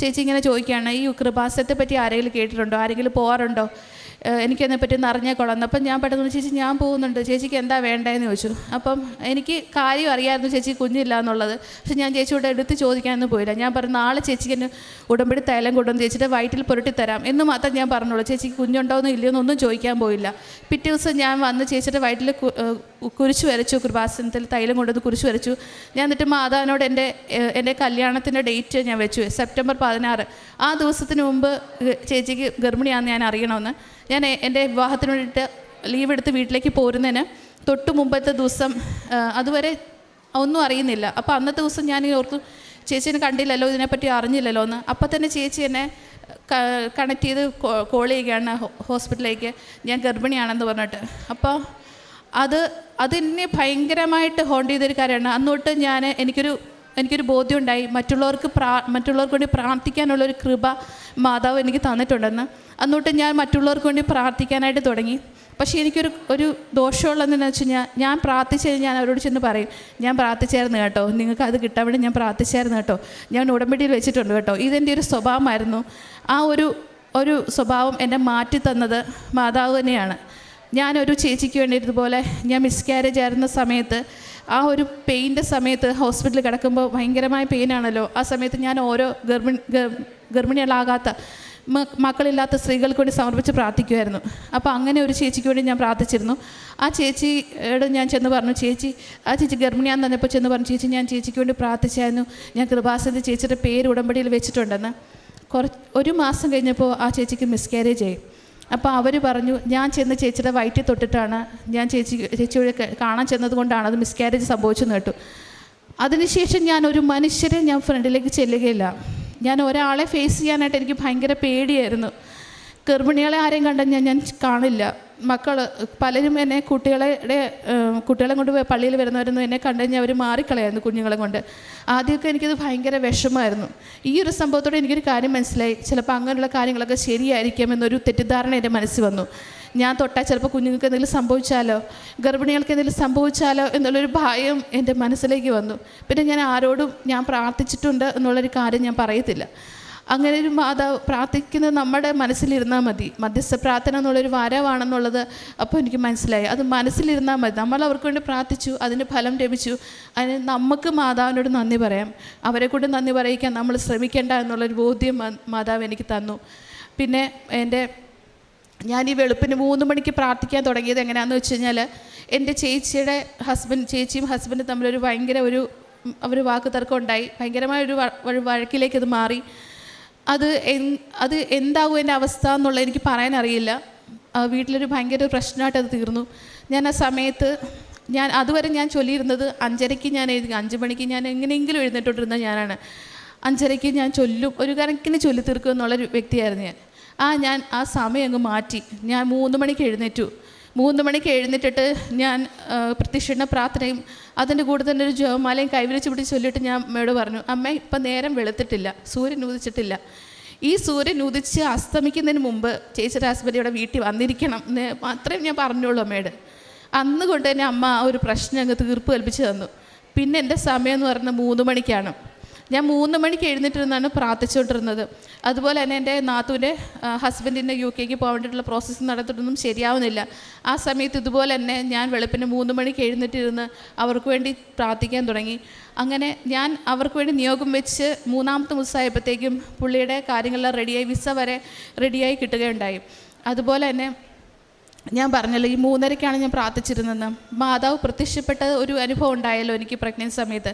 ചേച്ചി ഇങ്ങനെ ചോദിക്കുകയാണ് ഈ കൃപാസത്തെ പറ്റി ആരെങ്കിലും കേട്ടിട്ടുണ്ടോ? ആരെങ്കിലും പോകാറുണ്ടോ ഏഹ് എനിക്കതിനെ പറ്റി ഒന്ന് അറിഞ്ഞാൽ കൊള്ളാം അപ്പം ഞാൻ പെട്ടെന്ന് ചേച്ചി ഞാൻ പോകുന്നുണ്ട്. ചേച്ചിക്ക് എന്താ വേണ്ടതെന്ന് ചോദിച്ചു. അപ്പം എനിക്ക് കാര്യം അറിയാമായിരുന്നു ചേച്ചി കുഞ്ഞില്ല എന്നുള്ളത് പക്ഷെ ഞാൻ ചേച്ചിയോട് എടുത്ത് ചോദിക്കാനൊന്നും പോയില്ല. ഞാൻ പറഞ്ഞു നാളെ ചേച്ചിക്ക് എന്നെ ഉടമ്പടി തൈലം കൊണ്ടുവന്ന് ചേച്ചിയുടെ വയറ്റിൽ പുരട്ടി തരാം. എന്ന് മാത്രം ഞാൻ പറഞ്ഞോളൂ ചേച്ചിക്ക് കുഞ്ഞുണ്ടോ എന്നോ ഇല്ലയോ എന്നൊന്നും ചോദിക്കാൻ പോയില്ല. പിറ്റേ ദിവസം ഞാൻ വന്ന് ചേച്ചിയുടെ വയറ്റിൽ കുരിശ് വരച്ചു കൃപാസനത്തിൽ തൈലം കൊണ്ടുവന്ന് കുരിശ് വരച്ചു. ഞാൻ എന്നിട്ട് മാതാവിനോട് എന്റെ എന്റെ കല്യാണത്തിന്റെ ഡേറ്റ് ഞാൻ വെച്ചു. സെപ്റ്റംബർ പതിനാറ്. ആ ദിവസത്തിന് മുമ്പ് ചേച്ചിക്ക് ഗർഭിണിയാണെന്ന് ഞാൻ അറിയണമെന്ന്. ഞാൻ എന്റെ വിവാഹത്തിന് വേണ്ടിയിട്ട് ലീവ് എടുത്ത് വീട്ടിലേക്ക് പോരുന്നതിന് തൊട്ട് മുമ്പത്തെ ദിവസം അതുവരെ ഒന്നും അറിയുന്നില്ല. അപ്പോൾ അന്നത്തെ ദിവസം ഞാൻ ഓർത്തു ചേച്ചീനെ കണ്ടില്ലല്ലോ ഇതിനെപ്പറ്റി അറിഞ്ഞില്ലല്ലോ എന്ന്. അപ്പം തന്നെ ചേച്ചി എന്നെ കണക്ട് ചെയ്ത് കോൾ ചെയ്യുകയാണ് ഹോസ്പിറ്റലിലേക്ക്. ഞാൻ ഗർഭിണിയാണെന്ന് പറഞ്ഞിട്ട്. അപ്പോൾ അത് അതെന്നെ ഭയങ്കരമായിട്ട് ഹോണ്ട് ചെയ്തൊരു കാര്യമാണ്. അന്നോട്ട് ഞാൻ എനിക്കൊരു എനിക്കൊരു ബോധ്യം ഉണ്ടായി മറ്റുള്ളവർക്ക് പ്രാ മറ്റുള്ളവർക്ക് വേണ്ടി പ്രാർത്ഥിക്കാനുള്ളൊരു കൃപ മാതാവ് എനിക്ക് തന്നിട്ടുണ്ടെന്ന്. അന്നോട്ട് ഞാൻ മറ്റുള്ളവർക്ക് വേണ്ടി പ്രാർത്ഥിക്കാനായിട്ട് തുടങ്ങി. പക്ഷേ എനിക്കൊരു ഒരു ദോഷമുള്ളതെന്ന് വെച്ച് കഴിഞ്ഞാൽ ഞാൻ പ്രാർത്ഥിച്ചത് ഞാൻ അവരോട് ചെന്ന് പറയും ഞാൻ പ്രാർത്ഥിച്ചായിരുന്നു കേട്ടോ. നിങ്ങൾക്ക് അത് കിട്ടാൻ വേണ്ടി ഞാൻ പ്രാർത്ഥിച്ചായിരുന്നു കേട്ടോ. ഞാൻ ഉടമ്പടിയിൽ വെച്ചിട്ടുണ്ട് കേട്ടോ. ഇതെന്റെ ഒരു സ്വഭാവമായിരുന്നു. ആ ഒരു ഒരു സ്വഭാവം എന്നെ മാറ്റി തന്നത് മാതാവ് തന്നെയാണ്. ഞാനൊരു ചേച്ചിക്ക് വേണ്ടി ഇതുപോലെ ഞാൻ മിസ്കാരേജ് ആയിരുന്ന സമയത്ത് ആ ഒരു പെയിന്റെ സമയത്ത് ഹോസ്പിറ്റലിൽ കിടക്കുമ്പോൾ ഭയങ്കരമായ പെയിനാണല്ലോ ആ സമയത്ത് ഞാൻ ഓരോ ഗർഭിണി ഗർ- ഗർഭിണികളാകാത്ത മക്കളില്ലാത്ത സ്ത്രീകൾക്ക് വേണ്ടി സമർപ്പിച്ച് പ്രാർത്ഥിക്കുമായിരുന്നു അപ്പോൾ അങ്ങനെ ഒരു ചേച്ചിക്ക് വേണ്ടി ഞാൻ പ്രാർത്ഥിച്ചിരുന്നു. ആ ചേച്ചിയോട് ഞാൻ ചെന്ന് പറഞ്ഞു ചേച്ചി ആ ചേച്ചി ഗർഭിണിയാന്ന് പറഞ്ഞപ്പോൾ ചെന്ന് പറഞ്ഞു ചേച്ചി ഞാൻ ചേച്ചിക്ക് വേണ്ടി പ്രാർത്ഥിച്ചായിരുന്നു. ഞാൻ കൃപാസന്ധി ചേച്ചിയുടെ പേര് ഉടമ്പടിയിൽ വെച്ചിട്ടുണ്ടെന്ന്. കുറച്ച് ഒരു മാസം കഴിഞ്ഞപ്പോൾ ആ ചേച്ചിക്ക് മിസ്കാരേജ് ആയി. അപ്പോൾ അവർ പറഞ്ഞു ഞാൻ ചെന്ന് ചേച്ചിയുടെ വയറ്റിൽ തൊട്ടിട്ടാണ് ഞാൻ ചേച്ചി ചേച്ചിയോട് കാണാൻ ചെന്നത് കൊണ്ടാണ് അത് മിസ്കാരേജ് സംഭവിച്ചെന്ന് കേട്ടു. അതിനുശേഷം ഞാൻ ഒരു മനുഷ്യരെ ഞാൻ ഫ്രണ്ടിലേക്ക് ചെല്ലുകയില്ല. ഞാൻ ഒരാളെ ഫേസ് ചെയ്യാനായിട്ട് എനിക്ക് ഭയങ്കര പേടിയായിരുന്നു. ഗർഭിണികളെ ആരെയും കണ്ടാൽ ഞാൻ ഞാൻ കാണില്ല. മക്കൾ പലരും എന്നെ കുട്ടികളെ ഏഹ്, കുട്ടികളെ കൊണ്ട് പള്ളിയിൽ വരുന്നവരൊന്നും എന്നെ കണ്ടു കഴിഞ്ഞാൽ അവർ മാറിക്കളയായിരുന്നു കുഞ്ഞുങ്ങളെ കൊണ്ട്. ആദ്യമൊക്കെ എനിക്കത് ഭയങ്കര വിഷമമായിരുന്നു. ഈ ഒരു സംഭവത്തോടെ എനിക്കൊരു കാര്യം മനസ്സിലായി. ചിലപ്പോൾ അങ്ങനെയുള്ള കാര്യങ്ങളൊക്കെ ശരിയായിരിക്കാം എന്നൊരു തെറ്റിദ്ധാരണ എന്റെ മനസ്സിൽ വന്നു. ഞാൻ തൊട്ടാൽ ചിലപ്പോൾ കുഞ്ഞുങ്ങൾക്ക് എന്തെങ്കിലും സംഭവിച്ചാലോ ഗർഭിണികൾക്ക് എന്തെങ്കിലും സംഭവിച്ചാലോ എന്നുള്ളൊരു ഭയം എന്റെ മനസ്സിലേക്ക് വന്നു. പിന്നെ ഞാൻ ആരോടും ഞാൻ പ്രാർത്ഥിച്ചിട്ടുണ്ട് എന്നുള്ളൊരു കാര്യം ഞാൻ പറയത്തില്ല. അങ്ങനെ ഒരു മാതാവ് പ്രാർത്ഥിക്കുന്നത് നമ്മുടെ മനസ്സിലിരുന്നാൽ മതി. മധ്യസ്ഥ പ്രാർത്ഥന എന്നുള്ളൊരു വരവാണെന്നുള്ളത് അപ്പോൾ എനിക്ക് മനസ്സിലായി. അത് മനസ്സിലിരുന്നാൽ മതി. നമ്മൾ അവർക്ക് വേണ്ടി പ്രാർത്ഥിച്ചു അതിന് ഫലം ലഭിച്ചു. അതിന് നമുക്ക് മാതാവിനോട് നന്ദി പറയാം. അവരെ കൊണ്ട് നന്ദി പറയിക്കാൻ നമ്മൾ ശ്രമിക്കേണ്ട എന്നുള്ളൊരു ബോധ്യം മാതാവ് എനിക്ക് തന്നു. പിന്നെ എന്റെ ഞാൻ ഈ വെളുപ്പിന് മൂന്ന് മണിക്ക് പ്രാർത്ഥിക്കാൻ തുടങ്ങിയത് എങ്ങനെയാണെന്ന് വെച്ച് കഴിഞ്ഞാൽ എന്റെ ചേച്ചിയുടെ ഹസ്ബൻഡ് ചേച്ചിയും ഹസ്ബൻഡും തമ്മിലൊരു ഭയങ്കര ഒരു അവർ വാക്ക് തർക്കം ഉണ്ടായി ഭയങ്കരമായ ഒരു വഴക്കിലേക്ക് ഇത് മാറി. അത് അത് എന്താകും എന്റെ അവസ്ഥ എന്നുള്ളത് എനിക്ക് പറയാനറിയില്ല വീട്ടിലൊരു ഭയങ്കര പ്രശ്നമായിട്ട് അത് തീർന്നു. ഞാൻ ആ സമയത്ത് ഞാൻ അതുവരെ ഞാൻ ചൊല്ലിയിരുന്നത് അഞ്ചരയ്ക്ക് ഞാൻ എഴുതി അഞ്ച് മണിക്ക് ഞാൻ എങ്ങനെയെങ്കിലും എഴുന്നേറ്റോണ്ടിരുന്ന ഞാനാണ്. അഞ്ചരയ്ക്ക് ഞാൻ ചൊല്ലും ഒരു കണക്കിന് ചൊല്ലി തീർക്കും എന്നുള്ളൊരു വ്യക്തിയായിരുന്നു ഞാൻ. ആ ഞാൻ ആ സമയം അങ്ങ് മാറ്റി. ഞാൻ മൂന്ന് മണിക്ക് എഴുന്നേറ്റു. മൂന്ന് മണിക്ക് എഴുന്നേറ്റിട്ട് ഞാൻ ആ, പ്രാർത്ഥനയും അതിന്റെ കൂടെ തന്നെ ഒരു ജോമാലയും കൈവിരിച്ച് പിടിച്ച് ചൊല്ലിയിട്ട് ഞാൻ അമ്മയോട് പറഞ്ഞു അമ്മ ഇപ്പം നേരം വെളുത്തിട്ടില്ല സൂര്യൻ ഉദിച്ചിട്ടില്ല. ഈ സൂര്യൻ ഉദിച്ച് അസ്തമിക്കുന്നതിന് മുമ്പ് ചേച്ചിയുടെ ഹസ്ബൻഡ് ഇവിടെ വീട്ടിൽ വന്നിരിക്കണം എന്ന് മാത്രമേ ഞാൻ പറഞ്ഞുള്ളൂ അമ്മയോട്. അന്ന് കൊണ്ട് തന്നെ അമ്മ ആ ഒരു പ്രശ്നം അങ്ങ് തീർപ്പ് കൽപ്പിച്ച് തന്നു. പിന്നെ എന്റെ സമയം എന്ന് പറയുന്നത് മൂന്ന് മണിക്കാണ്. ഞാൻ മൂന്ന് മണിക്ക് എഴുന്നേറ്റിരുന്നാണ് പ്രാർത്ഥിച്ചുകൊണ്ടിരുന്നത്. അതുപോലെ തന്നെ എന്റെ നാത്തൂന്റെ ഹസ്ബൻഡിന്റെ യു കെക്ക് പോകാൻ വേണ്ടിയിട്ടുള്ള പ്രോസസ്സ് നടത്തിയിട്ടൊന്നും ശരിയാവുന്നില്ല. ആ സമയത്ത് ഇതുപോലെ തന്നെ ഞാൻ വെളുപ്പിന് മൂന്ന് മണിക്ക് എഴുന്നേറ്റിരുന്ന് അവർക്ക് വേണ്ടി പ്രാർത്ഥിക്കാൻ തുടങ്ങി. അങ്ങനെ ഞാൻ അവർക്ക് വേണ്ടി നിയോഗം വെച്ച് മൂന്നാമത്തെ ദിവസമായപ്പോഴത്തേക്കും പുള്ളിയുടെ കാര്യങ്ങളെല്ലാം റെഡിയായി വിസ വരെ റെഡിയായി കിട്ടുകയുണ്ടായി. അതുപോലെ തന്നെ ഞാൻ പറഞ്ഞല്ലോ ഈ മൂന്നരയ്ക്കാണ് ഞാൻ പ്രാർത്ഥിച്ചിരുന്നത്. മാതാവ് പ്രത്യക്ഷപ്പെട്ട ഒരു അനുഭവം ഉണ്ടായല്ലോ എനിക്ക് പ്രഗ്നൻസ് സമയത്ത്.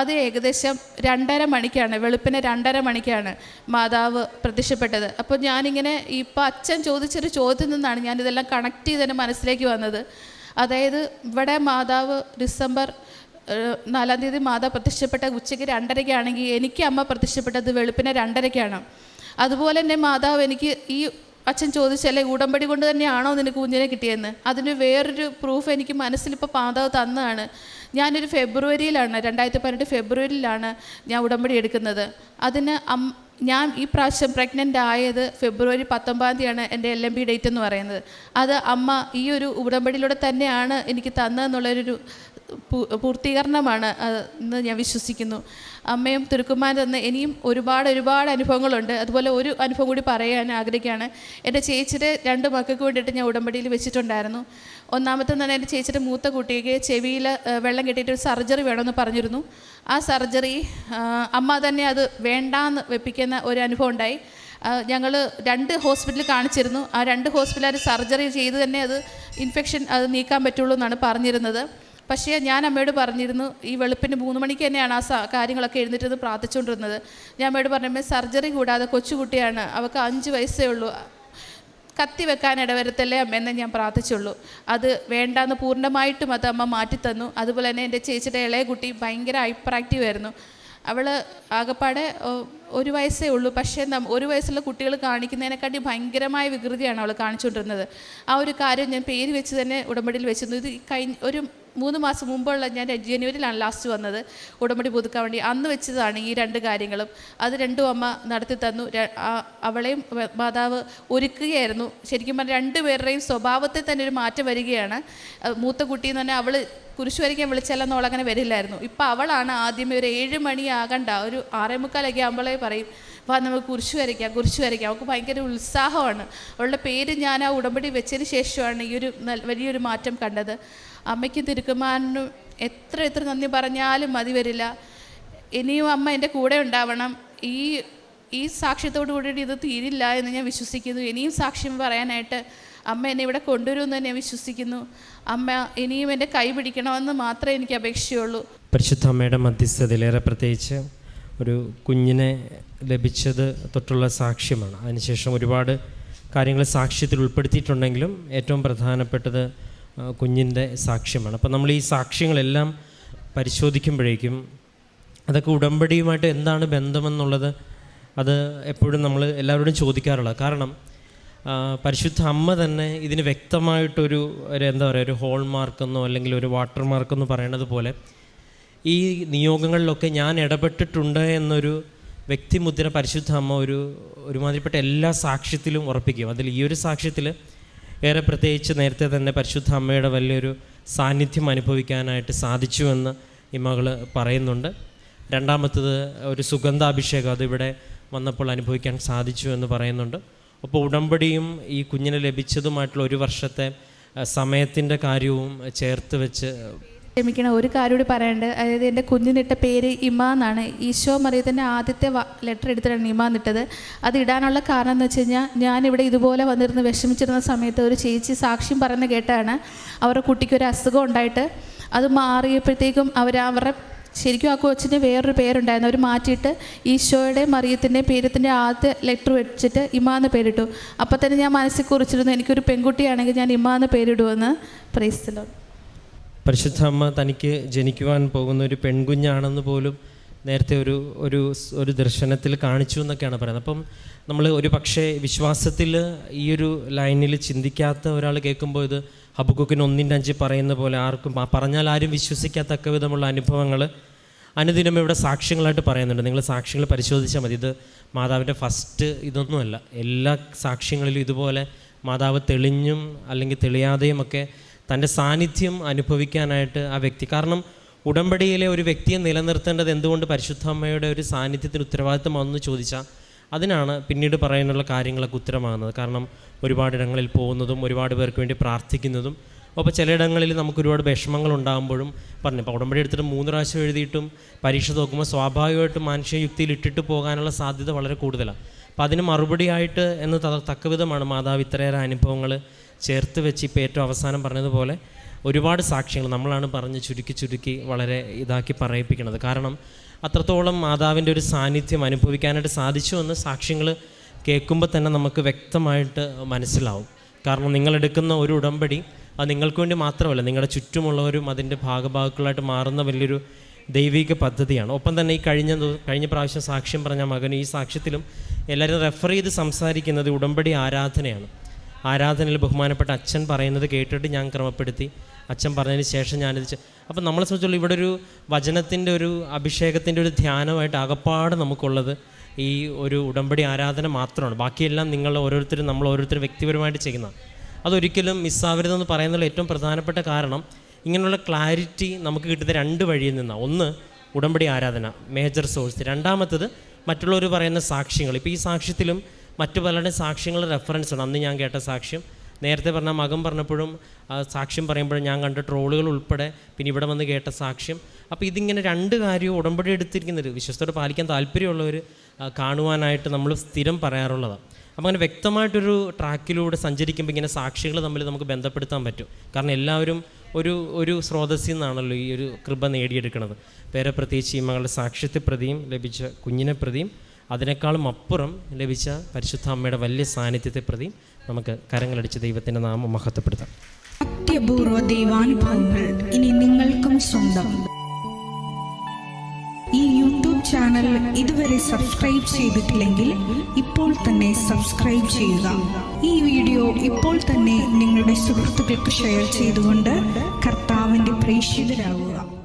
അത് ഏകദേശം രണ്ടര മണിക്കാണ് വെളുപ്പിന് രണ്ടര മണിക്കാണ് മാതാവ് പ്രത്യക്ഷപ്പെട്ടത്. അപ്പോൾ ഞാനിങ്ങനെ ഇപ്പോൾ അച്ഛൻ ചോദിച്ചൊരു ചോദ്യത്തിൽ നിന്നാണ് ഞാനിതെല്ലാം കണക്ട് ചെയ്ത് മനസ്സിലേക്ക് വന്നത്. അതായത് ഇവിടെ മാതാവ് ഡിസംബർ നാലാം തീയതി മാതാവ് പ്രത്യക്ഷപ്പെട്ട ഉച്ചയ്ക്ക് രണ്ടരയ്ക്കാണെങ്കിൽ എനിക്ക് അമ്മ പ്രത്യക്ഷപ്പെട്ടത് വെളുപ്പിന് രണ്ടരയ്ക്കാണ്. അതുപോലെ തന്നെ മാതാവ് എനിക്ക് ഈ അച്ഛൻ ചോദിച്ചല്ലേ ഉടമ്പടി കൊണ്ട് തന്നെയാണോ നിനക്ക് കുഞ്ഞിനെ കിട്ടിയെന്ന്? അതിന് വേറൊരു പ്രൂഫ് എനിക്ക് മനസ്സിലിപ്പോൾ മാതാവ് തന്നതാണ് ഞാനൊരു ഫെബ്രുവരിയിലാണ് രണ്ടായിരത്തി പതിനെട്ട് ഫെബ്രുവരിയിലാണ് ഞാൻ ഉടമ്പടി എടുക്കുന്നത്. അതിന് ഞാൻ ഈ പ്രാവശ്യം പ്രഗ്നന്റ് ആയത് ഫെബ്രുവരി പത്തൊമ്പതാം തീയതിയാണ് എന്റെ എൽ എം ബി ഡേറ്റ് എന്ന് പറയുന്നത്. അത് അമ്മ ഈ ഒരു ഉടമ്പടിയിലൂടെ തന്നെയാണ് എനിക്ക് തന്നതെന്നുള്ളൊരു പൂർത്തീകരണമാണ് എന്ന് ഞാൻ വിശ്വസിക്കുന്നു. അമ്മയും തിരുക്കുമാൻ തന്ന ഇനിയും ഒരുപാട് ഒരുപാട് അനുഭവങ്ങളുണ്ട്. അതുപോലെ ഒരു അനുഭവം കൂടി പറയാൻ ആഗ്രഹിക്കുകയാണ്. എന്റെ ചേച്ചിയുടെ രണ്ട് മക്കൾക്ക് വേണ്ടിയിട്ട് ഞാൻ ഉടമ്പടിയിൽ വെച്ചിട്ടുണ്ടായിരുന്നു. ഒന്നാമത്തെ തന്നെ എന്റെ ചേച്ചിയുടെ മൂത്ത കുട്ടിക്ക് ചെവിയിൽ വെള്ളം കെട്ടിയിട്ട് ഒരു സർജറി വേണമെന്ന് പറഞ്ഞിരുന്നു. ആ സർജറി അമ്മ തന്നെ അത് വേണ്ടാന്ന് വെപ്പിക്കുന്ന ഒരു അനുഭവം ഉണ്ടായി. ഞങ്ങൾ രണ്ട് ഹോസ്പിറ്റലിൽ കാണിച്ചിരുന്നു. ആ രണ്ട് ഹോസ്പിറ്റലുകാർ സർജറി ചെയ്ത് തന്നെ അത് ഇൻഫെക്ഷൻ അത് നീക്കാൻ പറ്റുള്ളൂ എന്നാണ് പറഞ്ഞിരുന്നത്. പക്ഷേ ഞാൻ അമ്മയോട് പറഞ്ഞിരുന്നു ഈ വെളുപ്പിന് മൂന്ന് മണിക്ക് തന്നെയാണ് ആ കാര്യങ്ങളൊക്കെ എഴുന്നേറ്റ് പ്രാർത്ഥിച്ചുകൊണ്ടിരുന്നത്. ഞാൻ അമ്മയോട് പറഞ്ഞപ്പോൾ സർജറി കൂടാതെ കൊച്ചുകുട്ടിയാണ് അവൾക്ക് അഞ്ച് വയസ്സേ ഉള്ളൂ. കത്തി വെക്കാൻ ഇടവരുത്തല്ലേ അമ്മയെന്ന് ഞാൻ പ്രാർത്ഥിച്ചുള്ളൂ. അത് വേണ്ടാന്ന് പൂർണമായിട്ടും അത് അമ്മ മാറ്റിത്തന്നു. അതുപോലെ തന്നെ എന്റെ ചേച്ചിയുടെ ഇളയ കുട്ടി ഭയങ്കര ഹൈപ്പർ ആക്റ്റീവ് ആയിരുന്നു. അവൾ ആകപ്പാടെ ഒരു വയസ്സേ ഉള്ളൂ. പക്ഷേ ഒരു വയസ്സുള്ള കുട്ടികൾ കാണിക്കുന്നതിനെക്കാട്ടി ഭയങ്കരമായ വികൃതിയാണ് അവൾ കാണിച്ചുകൊണ്ടിരുന്നത്. ആ ഒരു കാര്യം ഞാൻ പേര് വെച്ച് തന്നെ ഉടമ്പടിയിൽ വെച്ചിരുന്നു. ഇത് കഴിഞ്ഞ ഒരു മൂന്ന് മാസം മുമ്പുള്ള ഞാൻ ജനുവരിയിലാണ് ലാസ്റ്റ് വന്നത്. ഉടമ്പടി പുതുക്കാൻ വേണ്ടി അന്ന് വെച്ചതാണ് ഈ രണ്ട് കാര്യങ്ങളും. അത് രണ്ടും അമ്മ നടത്തി തന്നു. അവളെയും മാതാവ് ഒരുക്കുകയായിരുന്നു. ശരിക്കും പറഞ്ഞാൽ രണ്ടുപേരുടെയും സ്വഭാവത്തിൽ തന്നെ ഒരു മാറ്റം വരികയാണ്. മൂത്ത കുട്ടി എന്ന് പറഞ്ഞാൽ അവൾ കുരിശ് വരയ്ക്കാൻ വിളിച്ചാലൊന്നും അവളങ്ങനെ വരില്ലായിരുന്നു. ഇപ്പം അവളാണ് ആദ്യമേ ഒരു ഏഴ് മണിയാകണ്ട ഒരു ആറേ മുക്കാലൊക്കെ പറയും അപ്പം നമുക്ക് കുരിശ് വരയ്ക്കാം കുരിശ് വരയ്ക്കാം അവൾക്ക് ഭയങ്കര ഉത്സാഹമാണ്. അവളുടെ പേര് ഞാൻ ആ ഉടമ്പടി വെച്ചതിന് ശേഷമാണ് ഈ ഒരു വലിയൊരു മാറ്റം കണ്ടത്. അമ്മയ്ക്കും തിരുക്കുമാരനും എത്ര എത്ര നന്ദി പറഞ്ഞാലും മതി വരില്ല. ഇനിയും അമ്മ എന്റെ കൂടെ ഉണ്ടാവണം. ഈ ഈ സാക്ഷ്യത്തോടു കൂടി ഇത് തീരില്ല എന്ന് ഞാൻ വിശ്വസിക്കുന്നു. ഇനിയും സാക്ഷ്യം പറയാനായിട്ട് അമ്മ എന്നെ ഇവിടെ കൊണ്ടുവരുമെന്ന് ഞാൻ വിശ്വസിക്കുന്നു. അമ്മ ഇനിയും എന്റെ കൈ പിടിക്കണമെന്ന് മാത്രമേ എനിക്ക് അപേക്ഷയുള്ളൂ പരിശുദ്ധ അമ്മയുടെ മധ്യസ്ഥതയിലേറെ പ്രത്യേകിച്ച് ഒരു കുഞ്ഞിനെ ലഭിച്ചത് തൊട്ടുള്ള സാക്ഷ്യമാണ്. അതിനുശേഷം ഒരുപാട് കാര്യങ്ങൾ സാക്ഷ്യത്തിൽ ഉൾപ്പെടുത്തിയിട്ടുണ്ടെങ്കിലും ഏറ്റവും പ്രധാനപ്പെട്ടത് കുഞ്ഞിന്റെ സാക്ഷ്യമാണ്. അപ്പോൾ നമ്മൾ ഈ സാക്ഷ്യങ്ങളെല്ലാം പരിശോധിക്കുമ്പോഴേക്കും അതൊക്കെ ഉടമ്പടിയുമായിട്ട് എന്താണ് ബന്ധമെന്നുള്ളത് അത് എപ്പോഴും നമ്മൾ എല്ലാവരോടും ചോദിക്കാറുള്ളത് കാരണം പരിശുദ്ധ അമ്മ തന്നെ ഇതിന് വ്യക്തമായിട്ടൊരു ഒരു എന്താ പറയുക ഒരു ഹോൾ മാർക്കെന്നോ അല്ലെങ്കിൽ ഒരു വാട്ടർ മാർക്കെന്നോ പറയണത് പോലെ ഈ നിയോഗങ്ങളിലൊക്കെ ഞാൻ ഇടപെട്ടിട്ടുണ്ട് എന്നൊരു വ്യക്തിമുദ്ര പരിശുദ്ധ അമ്മ ഒരു ഒരുമാതിരിപ്പെട്ട എല്ലാ സാക്ഷ്യത്തിലും ഉറപ്പിക്കും. അതിൽ ഈ ഒരു സാക്ഷ്യത്തിൽ ഏറെ പ്രത്യേകിച്ച് നേരത്തെ തന്നെ പരിശുദ്ധ അമ്മയുടെ വലിയൊരു സാന്നിധ്യം അനുഭവിക്കാനായിട്ട് സാധിച്ചുവെന്ന് ഈ മകൾ പറയുന്നുണ്ട്. രണ്ടാമത്തത് ഒരു സുഗന്ധാഭിഷേകം അതിവിടെ വന്നപ്പോൾ അനുഭവിക്കാൻ സാധിച്ചു എന്ന് പറയുന്നുണ്ട്. അപ്പോൾ ഉടമ്പടിയും ഈ കുഞ്ഞിന് ലഭിച്ചതുമായിട്ടുള്ള ഒരു വർഷത്തെ സമയത്തിന്റെ കാര്യവും ചേർത്ത് വെച്ച് ക്ഷമിക്കണം. ഒരു കാര്യം കൂടി പറയേണ്ടത് അതായത് എന്റെ കുഞ്ഞിനിട്ട പേര് ഇമ എന്നാണ്. ഈശോ മറിയത്തിന്റെ ആദ്യത്തെ ലെറ്റർ എടുത്തിട്ടാണ് ഇമ എന്നിട്ടത് അത് ഇടാനുള്ള കാരണം എന്ന് വെച്ച് കഴിഞ്ഞാൽ ഞാനിവിടെ ഇതുപോലെ വന്നിരുന്ന് വിഷമിച്ചിരുന്ന സമയത്ത് ഒരു ചേച്ചി സാക്ഷ്യം പറയുന്ന കേട്ടാണ്. അവരുടെ കുട്ടിക്ക് ഒരു അസുഖം ഉണ്ടായിട്ട് അത് മാറിയപ്പോഴത്തേക്കും അവർ അവരുടെ ശരിക്കും ആ കൊച്ചിന് വേറൊരു പേരുണ്ടായിരുന്നു. അവർ മാറ്റിയിട്ട് ഈശോയുടെ മറിയത്തിന്റെ പേരത്തിന്റെ ആദ്യ ലെറ്റർ വെച്ചിട്ട് ഇമ എന്ന് പേരിട്ടു. അപ്പോൾ തന്നെ ഞാൻ മനസ്സിൽ കുറിച്ചിരുന്നു എനിക്കൊരു പെൺകുട്ടിയാണെങ്കിൽ ഞാൻ ഇമ എന്ന് പേരിടുമെന്ന് പ്രൈസ്തലോ പരിശുദ്ധ അമ്മ തനിക്ക് ജനിക്കുവാൻ പോകുന്ന ഒരു പെൺകുഞ്ഞാണെന്ന് പോലും നേരത്തെ ഒരു ഒരു ഒരു ദർശനത്തിൽ കാണിച്ചു എന്നൊക്കെയാണ് പറയുന്നത്. അപ്പം നമ്മൾ ഒരു പക്ഷേ വിശ്വാസത്തിൽ ഈ ഒരു ലൈനിൽ ചിന്തിക്കാത്ത ഒരാൾ കേൾക്കുമ്പോൾ ഇത് ഹബുക്കുക്കിന് ഒന്നിന്റെ അഞ്ച് പറയുന്ന പോലെ ആർക്കും പറഞ്ഞാൽ ആരും വിശ്വസിക്കാത്തക്ക വിധമുള്ള അനുഭവങ്ങൾ അനുദിനം ഇവിടെ സാക്ഷ്യങ്ങളായിട്ട് പറയുന്നുണ്ട്. നിങ്ങൾ സാക്ഷ്യങ്ങൾ പരിശോധിച്ചാൽ മതി. ഇത് മാതാവിന്റെ ഫസ്റ്റ് ഇതൊന്നുമല്ല. എല്ലാ സാക്ഷ്യങ്ങളിലും ഇതുപോലെ മാതാവ് തെളിഞ്ഞും അല്ലെങ്കിൽ തെളിയാതെയും ഒക്കെ തന്റെ സാന്നിധ്യം അനുഭവിക്കാനായിട്ട് ആ വ്യക്തി. കാരണം ഉടമ്പടിയിലെ ഒരു വ്യക്തിയെ നിലനിർത്തേണ്ടത് എന്തുകൊണ്ട് പരിശുദ്ധ അമ്മയുടെ ഒരു സാന്നിധ്യത്തിന് ഉത്തരവാദിത്തമാണെന്ന് ചോദിച്ചാൽ അതിനാണ് പിന്നീട് പറയാനുള്ള കാര്യങ്ങളൊക്കെ ഉത്തരമാകുന്നത്. കാരണം ഒരുപാട് ഇടങ്ങളിൽ പോകുന്നതും ഒരുപാട് പേർക്ക് വേണ്ടി പ്രാർത്ഥിക്കുന്നതും അപ്പോൾ ചിലയിടങ്ങളിൽ നമുക്ക് ഒരുപാട് വിഷമങ്ങൾ ഉണ്ടാകുമ്പോഴും പറഞ്ഞു ഇപ്പോൾ ഉടമ്പടി എടുത്തിട്ട് മൂന്ന് പ്രാവശ്യം എഴുതിയിട്ടും പരീക്ഷ നോക്കുമ്പോൾ സ്വാഭാവികമായിട്ടും മാനുഷിക യുക്തിയിൽ ഇട്ടിട്ട് പോകാനുള്ള സാധ്യത വളരെ കൂടുതലാണ്. അപ്പോൾ അതിന് മറുപടിയായിട്ട് എന്ന് തക്കവിധമാണ് മാതാവ് ഇത്രയേറെ അനുഭവങ്ങൾ ചേർത്ത് വെച്ച് ഇപ്പോൾ ഏറ്റവും അവസാനം പറഞ്ഞതുപോലെ ഒരുപാട് സാക്ഷ്യങ്ങൾ നമ്മളാണ് പറഞ്ഞ് ചുരുക്കി ചുരുക്കി വളരെ ഇതാക്കി പറയിപ്പിക്കുന്നത്. കാരണം അത്രത്തോളം മാതാവിന്റെ ഒരു സാന്നിധ്യം അനുഭവിക്കാനായിട്ട് സാധിച്ചു എന്ന് സാക്ഷ്യങ്ങൾ കേൾക്കുമ്പോൾ തന്നെ നമുക്ക് വ്യക്തമായിട്ട് മനസ്സിലാവും. കാരണം നിങ്ങളെടുക്കുന്ന ഒരു ഉടമ്പടി അത് നിങ്ങൾക്ക് വേണ്ടി മാത്രമല്ല നിങ്ങളുടെ ചുറ്റുമുള്ളവരും അതിന്റെ ഭാഗഭാഗങ്ങളായിട്ട് മാറുന്ന വലിയൊരു ദൈവിക പദ്ധതിയാണ്. ഒപ്പം തന്നെ ഈ കഴിഞ്ഞ കഴിഞ്ഞ പ്രാവശ്യം സാക്ഷ്യം പറഞ്ഞ മകൻ ഈ സാക്ഷ്യത്തിലും എല്ലാവരും റെഫർ ചെയ്ത് സംസാരിക്കുന്നത് ഉടമ്പടി ആരാധനയാണ്. ആരാധനയിൽ ബഹുമാനപ്പെട്ട അച്ഛൻ പറയുന്നത് കേട്ടിട്ട് ഞാൻ ക്രമപ്പെടുത്തി. അച്ഛൻ പറഞ്ഞതിന് ശേഷം ഞാനിത് അപ്പം നമ്മളെ സംബന്ധിച്ചുള്ള ഇവിടെ ഒരു വചനത്തിന്റെ ഒരു അഭിഷേകത്തിന്റെ ഒരു ധ്യാനമായിട്ട് അകപ്പാട് നമുക്കുള്ളത് ഈ ഒരു ഉടമ്പടി ആരാധന മാത്രമാണ്. ബാക്കിയെല്ലാം നിങ്ങൾ ഓരോരുത്തരും നമ്മൾ ഓരോരുത്തരും വ്യക്തിപരമായിട്ട് ചെയ്യുന്ന. അതൊരിക്കലും മിസ്സാവരുതെന്ന് പറയുന്നതിൽ ഏറ്റവും പ്രധാനപ്പെട്ട കാരണം ഇങ്ങനെയുള്ള ക്ലാരിറ്റി നമുക്ക് കിട്ടുന്ന രണ്ട് വഴിയിൽ നിന്നാണ്. ഒന്ന് ഉടമ്പടി ആരാധന മേജർ സോഴ്സ്. രണ്ടാമത്തത് മറ്റുള്ളവർ പറയുന്ന സാക്ഷ്യങ്ങൾ. ഇപ്പോൾ ഈ സാക്ഷ്യത്തിലും മറ്റു പലരുടെ സാക്ഷ്യങ്ങൾ റെഫറൻസ് ആണ്. അന്ന് ഞാൻ കേട്ട സാക്ഷ്യം. നേരത്തെ പറഞ്ഞ മകം പറഞ്ഞപ്പോഴും സാക്ഷ്യം പറയുമ്പോഴും ഞാൻ കണ്ട ട്രോളുകൾ ഉൾപ്പെടെ പിന്നെ ഇവിടെ വന്ന് കേട്ട സാക്ഷ്യം. അപ്പോൾ ഇതിങ്ങനെ രണ്ട് കാര്യവും ഉടമ്പടി എടുത്തിരിക്കുന്നത് വിശ്വസ്തോടെ പാലിക്കാൻ താല്പര്യമുള്ളവർ കാണുവാനായിട്ട് നമ്മൾ സ്ഥിരം പറയാറുള്ളതാണ് അപ്പോൾ അങ്ങനെ വ്യക്തമായിട്ടൊരു ട്രാക്കിലൂടെ സഞ്ചരിക്കുമ്പോൾ ഇങ്ങനെ സാക്ഷികൾ തമ്മിൽ നമുക്ക് ബന്ധപ്പെടുത്താൻ പറ്റും. കാരണം എല്ലാവരും ഒരു ഒരു സ്രോതസ്സിൽ നിന്നാണല്ലോ ഈ ഒരു കൃപ നേടിയെടുക്കുന്നത് വേറെ പ്രത്യേകിച്ച് ഈ മകളുടെ സാക്ഷ്യത്തെ പ്രതിയും ലഭിച്ച കുഞ്ഞിനെ പ്രതിയും അതിനേക്കാളും അപ്പുറം ലഭിച്ച പരിശുദ്ധ അമ്മയുടെ വലിയ സാന്നിധ്യത്തെ പ്രതി നമുക്ക് കരങ്ങളടിച്ച് ദൈവത്തിന്റെ നാമം മഹത്വപ്പെടുത്താം. അത്യപൂർവ ദൈവാനുഭവങ്ങൾ ഇനി നിങ്ങൾക്കും സ്വന്തം. ഈ യൂട്യൂബ് ചാനൽ ഇതുവരെ സബ്സ്ക്രൈബ് ചെയ്തിട്ടില്ലെങ്കിൽ ഇപ്പോൾ തന്നെ സബ്സ്ക്രൈബ് ചെയ്യുക. ഈ വീഡിയോ ഇപ്പോൾ തന്നെ നിങ്ങളുടെ സുഹൃത്തുക്കൾക്ക് ഷെയർ ചെയ്തുകൊണ്ട് കർത്താവിന്റെ പ്രേക്ഷിതരാകുക.